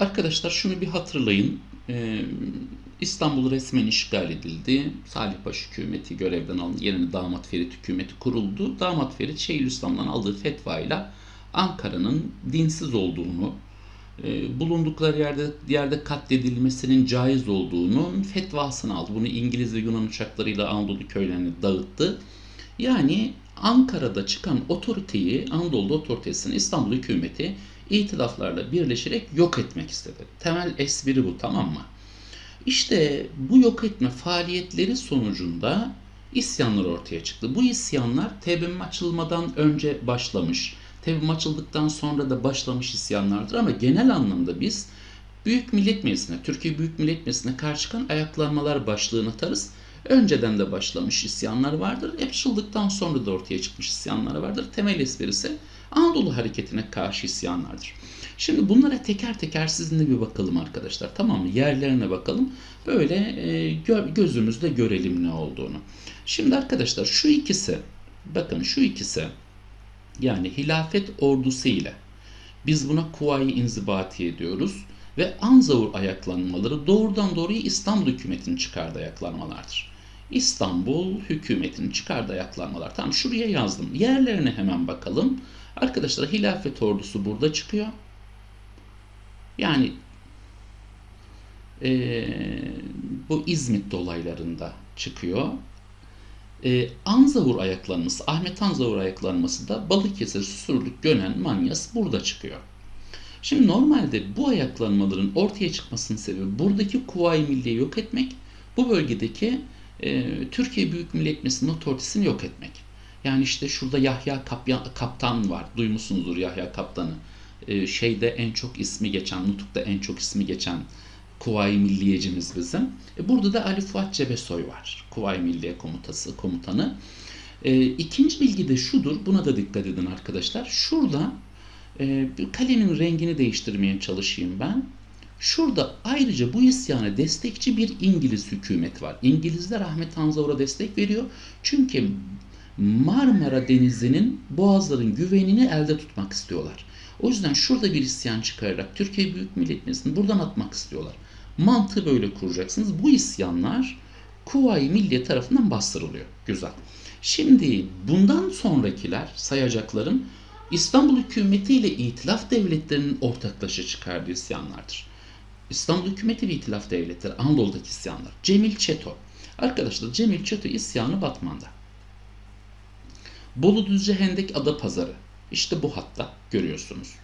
Arkadaşlar şunu bir hatırlayın. Ee, İstanbul resmen işgal edildi. Salih Paşa hükümeti görevden alındı. Yerine Damat Ferit hükümeti kuruldu. Damat Ferit Şeyhülislam'dan aldığı fetvayla Ankara'nın dinsiz olduğunu, e, bulundukları yerde yerde katledilmesinin caiz olduğunun fetvasını aldı. Bunu İngiliz ve Yunan uçaklarıyla Anadolu köylerine dağıttı. Yani Ankara'da çıkan otoriteyi, Anadolu otoritesini İstanbul hükümeti itilaflarla birleşerek yok etmek istedi. Temel espri bu tamam mı? İşte bu yok etme faaliyetleri sonucunda isyanlar ortaya çıktı. Bu isyanlar TBMM açılmadan önce başlamış. TBMM açıldıktan sonra da başlamış isyanlardır ama genel anlamda biz Büyük Millet Meclisi'ne, Türkiye Büyük Millet Meclisi'ne karşı çıkan ayaklanmalar başlığını atarız. Önceden de başlamış isyanlar vardır. Açıldıktan sonra da ortaya çıkmış isyanlar vardır. Temel esprisi Anadolu hareketine karşı isyanlardır. Şimdi bunlara teker teker sizinle bir bakalım arkadaşlar. Tamam mı? Yerlerine bakalım. Böyle e, gö- gözümüzde görelim ne olduğunu. Şimdi arkadaşlar şu ikisi bakın şu ikisi yani hilafet ordusu ile biz buna Kuvayi İnzibati diyoruz ve Anzavur ayaklanmaları doğrudan doğruya İstanbul hükümetinin çıkardığı ayaklanmalardır. İstanbul hükümetinin çıkardığı ayaklanmalar. Tamam şuraya yazdım. Yerlerine hemen bakalım. Arkadaşlar hilafet ordusu burada çıkıyor. Yani eee, bu İzmit dolaylarında çıkıyor. Eee Anzavur ayaklanması, Ahmet Anzavur ayaklanması da Balıkesir, Susurluk, Gönen, Manyas burada çıkıyor. Şimdi normalde bu ayaklanmaların ortaya çıkmasının sebebi buradaki Kuvayi Milliye'yi yok etmek, bu bölgedeki e, Türkiye Büyük Millet Meclisi'nin otoritesini yok etmek. Yani işte şurada Yahya Kapya- Kaptan var. Duymuşsunuzdur Yahya Kaptan'ı. E, şeyde en çok ismi geçen, Nutuk'ta en çok ismi geçen Kuvayi Milliyecimiz bizim. E, burada da Ali Fuat Cebesoy var. Kuvayi Milliye Komutası, komutanı. E, ikinci bilgi de şudur. Buna da dikkat edin arkadaşlar. Şurada e, kalemin rengini değiştirmeye çalışayım ben. Şurada ayrıca bu isyana destekçi bir İngiliz hükümet var. İngilizler Ahmet Anzavur'a destek veriyor. Çünkü Marmara Denizi'nin boğazların güvenini elde tutmak istiyorlar. O yüzden şurada bir isyan çıkararak Türkiye Büyük Millet Meclisi'ni buradan atmak istiyorlar. Mantığı böyle kuracaksınız. Bu isyanlar Kuvayi Milliye tarafından bastırılıyor. Güzel. Şimdi bundan sonrakiler sayacaklarım İstanbul hükümeti ile itilaf devletlerinin ortaklaşa çıkardığı isyanlardır. İstanbul hükümeti ve itilaf devletleri Anadolu'daki isyanlar. Cemil Çeto. Arkadaşlar Cemil Çeto isyanı Batman'da. Bolu Düzce Hendek Adapazarı. İşte bu hatta görüyorsunuz.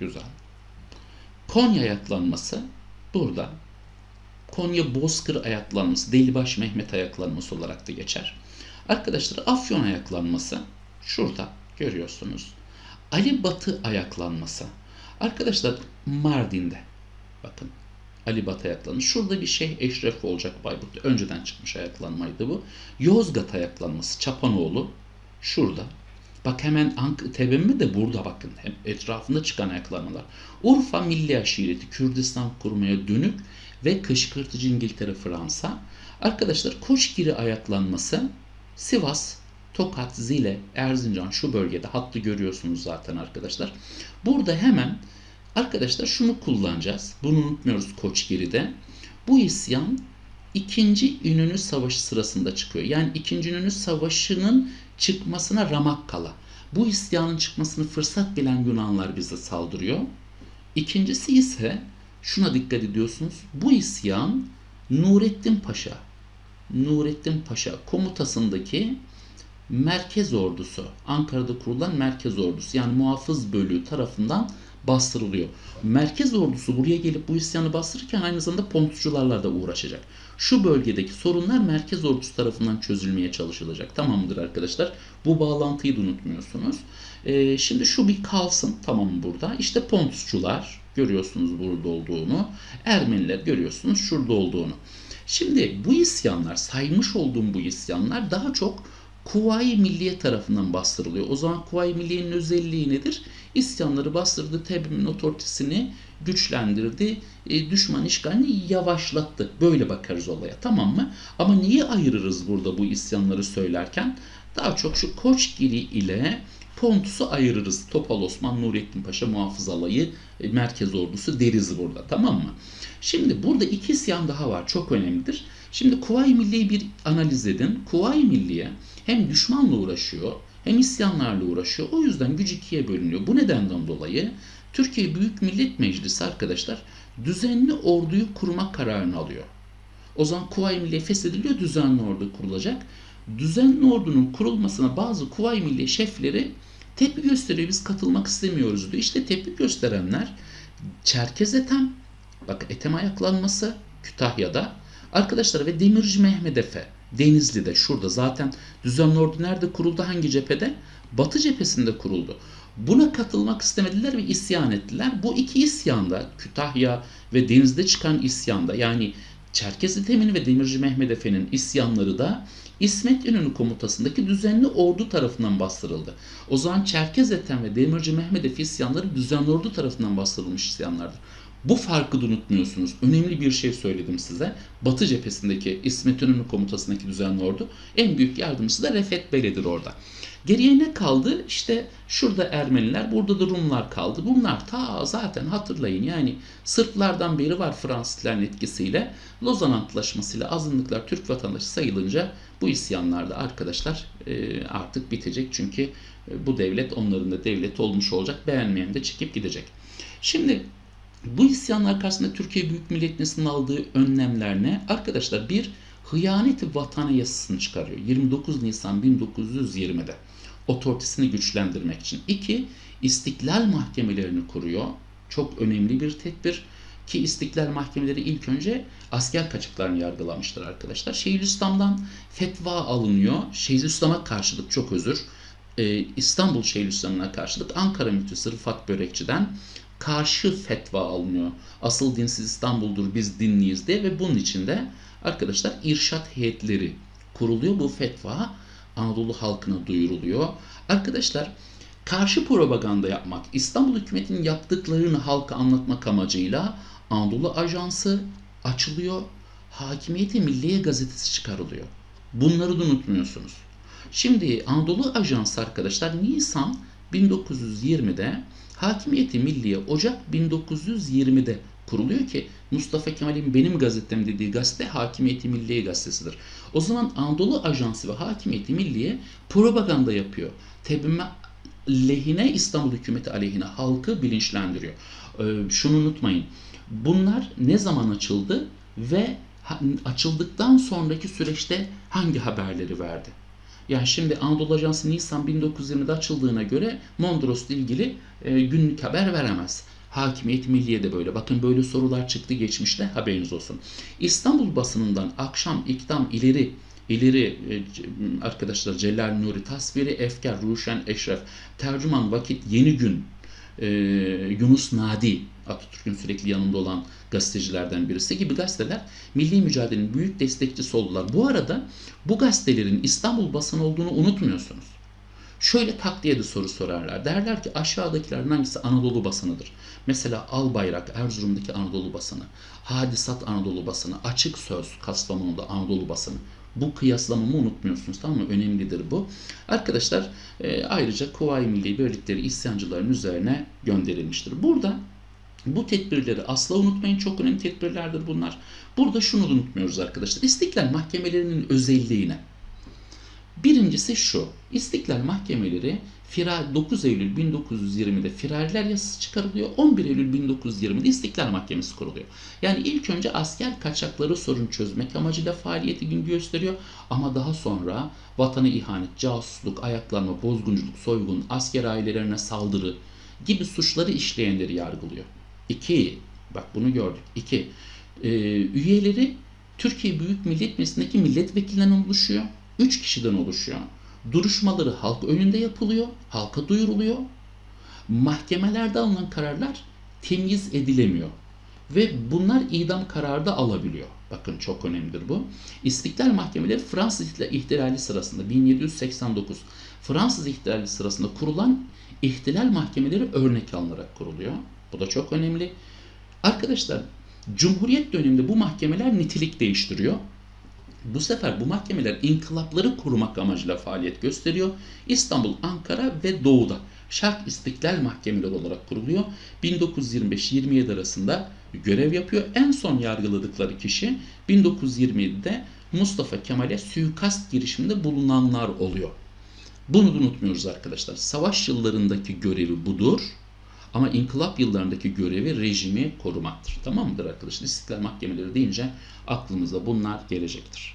Güzel. Konya ayaklanması burada. Konya Bozkır ayaklanması, Delibaş Mehmet ayaklanması olarak da geçer. Arkadaşlar Afyon ayaklanması şurada görüyorsunuz. Ali Batı ayaklanması. Arkadaşlar Mardin'de bakın Ali Batı ayaklanması. Şurada bir şey Eşref olacak Bayburt'ta. Önceden çıkmış ayaklanmaydı bu. Yozgat ayaklanması Çapanoğlu şurada. Bak hemen Ank TBMM de burada bakın. Hem etrafında çıkan ayaklanmalar. Urfa Milli Aşireti Kürdistan kurmaya dönük ve kışkırtıcı İngiltere Fransa. Arkadaşlar Koçgiri ayaklanması Sivas Tokat, Zile, Erzincan şu bölgede hattı görüyorsunuz zaten arkadaşlar. Burada hemen arkadaşlar şunu kullanacağız. Bunu unutmuyoruz Koçgiri'de. Bu isyan 2. İnönü Savaşı sırasında çıkıyor. Yani 2. İnönü Savaşı'nın çıkmasına ramak kala. Bu isyanın çıkmasını fırsat bilen Yunanlar bize saldırıyor. İkincisi ise şuna dikkat ediyorsunuz. Bu isyan Nurettin Paşa, Nurettin Paşa komutasındaki merkez ordusu, Ankara'da kurulan merkez ordusu yani muhafız bölüğü tarafından bastırılıyor. Merkez ordusu buraya gelip bu isyanı bastırırken aynı zamanda pontusçularla da uğraşacak. Şu bölgedeki sorunlar merkez ordusu tarafından çözülmeye çalışılacak. Tamam mıdır arkadaşlar? Bu bağlantıyı da unutmuyorsunuz. Ee, şimdi şu bir kalsın tamam burada? İşte pontusçular görüyorsunuz burada olduğunu. Ermeniler görüyorsunuz şurada olduğunu. Şimdi bu isyanlar, saymış olduğum bu isyanlar daha çok Kuvayi Milliye tarafından bastırılıyor. O zaman Kuvayi Milliye'nin özelliği nedir? İsyanları bastırdı, TBMM'in otoritesini güçlendirdi, e, düşman işgalini yavaşlattı. Böyle bakarız olaya tamam mı? Ama niye ayırırız burada bu isyanları söylerken? Daha çok şu Koçgiri ile Pontus'u ayırırız. Topal Osman, Nurettin Paşa Muhafız Alayı, e, Merkez Ordusu deriz burada tamam mı? Şimdi burada iki isyan daha var. Çok önemlidir. Şimdi Kuvayi Milliye'yi bir analiz edin. Kuvayi Milliye hem düşmanla uğraşıyor hem isyanlarla uğraşıyor. O yüzden güç ikiye bölünüyor. Bu nedenden dolayı Türkiye Büyük Millet Meclisi arkadaşlar düzenli orduyu kurmak kararını alıyor. O zaman Kuvayi Milliye feshediliyor, düzenli ordu kurulacak. Düzenli ordunun kurulmasına bazı Kuvayi Milliye şefleri tepki gösteriyor. Biz katılmak istemiyoruz diyor. İşte tepki gösterenler Çerkez Ethem, bak Ethem ayaklanması Kütahya'da arkadaşlar ve Demirci Mehmet Efe Denizli'de şurada zaten düzenli ordu nerede kuruldu hangi cephede? Batı cephesinde kuruldu. Buna katılmak istemediler ve isyan ettiler. Bu iki isyanda Kütahya ve Deniz'de çıkan isyanda yani Çerkez Ethem'in ve Demirci Mehmet Efe'nin isyanları da İsmet İnönü komutasındaki düzenli ordu tarafından bastırıldı. O zaman Çerkez Ethem ve Demirci Mehmet Efe isyanları düzenli ordu tarafından bastırılmış isyanlardır. Bu farkı da unutmuyorsunuz. Önemli bir şey söyledim size. Batı cephesindeki İsmet İnönü komutasındaki düzenli ordu en büyük yardımcısı da Refet Bey'dir orada. Geriye ne kaldı? İşte şurada Ermeniler, burada da Rumlar kaldı. Bunlar ta zaten hatırlayın yani Sırplardan beri var Fransızların etkisiyle. Lozan Antlaşması'yla azınlıklar Türk vatandaşı sayılınca bu isyanlar da arkadaşlar e, artık bitecek. Çünkü e, bu devlet onların da devlet olmuş olacak. Beğenmeyen de çekip gidecek. Şimdi bu isyanlar karşısında Türkiye Büyük Millet Meclisi'nin aldığı önlemler ne? Arkadaşlar bir hıyaneti vatana yasasını çıkarıyor. 29 Nisan 1920'de otoritesini güçlendirmek için. İki, istiklal mahkemelerini kuruyor. Çok önemli bir tedbir ki istiklal mahkemeleri ilk önce asker kaçaklarını yargılamıştır arkadaşlar. Şeyhülislam'dan fetva alınıyor. Şeyhülislam'a karşılık çok özür. Ee, İstanbul Şeyhülislam'ına karşılık Ankara müftüsü Rıfat Börekçi'den karşı fetva alınıyor. Asıl dinsiz İstanbul'dur biz dinliyiz diye ve bunun içinde arkadaşlar irşat heyetleri kuruluyor. Bu fetva Anadolu halkına duyuruluyor. Arkadaşlar karşı propaganda yapmak, İstanbul hükümetinin yaptıklarını halka anlatmak amacıyla Anadolu Ajansı açılıyor. Hakimiyeti Milliye gazetesi çıkarılıyor. Bunları da unutmuyorsunuz. Şimdi Anadolu Ajansı arkadaşlar Nisan 1920'de Hakimiyeti Milliye Ocak 1920'de kuruluyor ki Mustafa Kemal'in benim gazetem dediği gazete Hakimiyeti Milliye gazetesidir. O zaman Anadolu Ajansı ve Hakimiyeti Milliye propaganda yapıyor. Tebime lehine İstanbul hükümeti aleyhine halkı bilinçlendiriyor. Ee, şunu unutmayın. Bunlar ne zaman açıldı ve açıldıktan sonraki süreçte hangi haberleri verdi? Yani şimdi Anadolu Ajansı Nisan 1920'de açıldığına göre Mondros'la ilgili e, günlük haber veremez. Hakimiyet Milliye de böyle. Bakın böyle sorular çıktı geçmişte haberiniz olsun. İstanbul basınından akşam ikdam ileri ileri e, arkadaşlar Celal Nuri tasviri Efkar Ruşen Eşref tercüman vakit yeni gün e, Yunus Nadi Atatürk'ün sürekli yanında olan gazetecilerden birisi gibi gazeteler milli mücadelenin büyük destekçisi oldular. Bu arada bu gazetelerin İstanbul basını olduğunu unutmuyorsunuz. Şöyle tak diye de soru sorarlar. Derler ki aşağıdakilerin hangisi Anadolu basınıdır? Mesela Albayrak Erzurum'daki Anadolu basını, Hadisat Anadolu basını, Açık Söz Kastamonu'da Anadolu basını. Bu kıyaslamamı unutmuyorsunuz tamam mı? Önemlidir bu. Arkadaşlar e, ayrıca Kuvayi Milli Birlikleri isyancıların üzerine gönderilmiştir. Burada bu tedbirleri asla unutmayın. Çok önemli tedbirlerdir bunlar. Burada şunu unutmuyoruz arkadaşlar. İstiklal mahkemelerinin özelliğine. Birincisi şu. İstiklal mahkemeleri Firar 9 Eylül 1920'de firariler yasası çıkarılıyor. 11 Eylül 1920'de İstiklal Mahkemesi kuruluyor. Yani ilk önce asker kaçakları sorun çözmek amacıyla faaliyeti gün gösteriyor. Ama daha sonra vatana ihanet, casusluk, ayaklanma, bozgunculuk, soygun, asker ailelerine saldırı gibi suçları işleyenleri yargılıyor. 2. Bak bunu gördük. 2. E, üyeleri Türkiye Büyük Millet Meclisi'ndeki milletvekillerinden oluşuyor. 3 kişiden oluşuyor. Duruşmaları halk önünde yapılıyor, halka duyuruluyor. Mahkemelerde alınan kararlar temyiz edilemiyor. Ve bunlar idam kararı da alabiliyor. Bakın çok önemlidir bu. İstiklal mahkemeleri Fransız ihtilali sırasında 1789 Fransız ihtilali sırasında kurulan ihtilal mahkemeleri örnek alınarak kuruluyor. Bu da çok önemli. Arkadaşlar Cumhuriyet döneminde bu mahkemeler nitelik değiştiriyor. Bu sefer bu mahkemeler inkılapları korumak amacıyla faaliyet gösteriyor. İstanbul, Ankara ve Doğu'da Şark İstiklal Mahkemeleri olarak kuruluyor. 1925-27 arasında görev yapıyor. En son yargıladıkları kişi 1927'de Mustafa Kemal'e suikast girişiminde bulunanlar oluyor. Bunu unutmuyoruz arkadaşlar. Savaş yıllarındaki görevi budur. Ama inkılap yıllarındaki görevi rejimi korumaktır. Tamam mıdır arkadaşlar? İstiklal mahkemeleri deyince aklımıza bunlar gelecektir.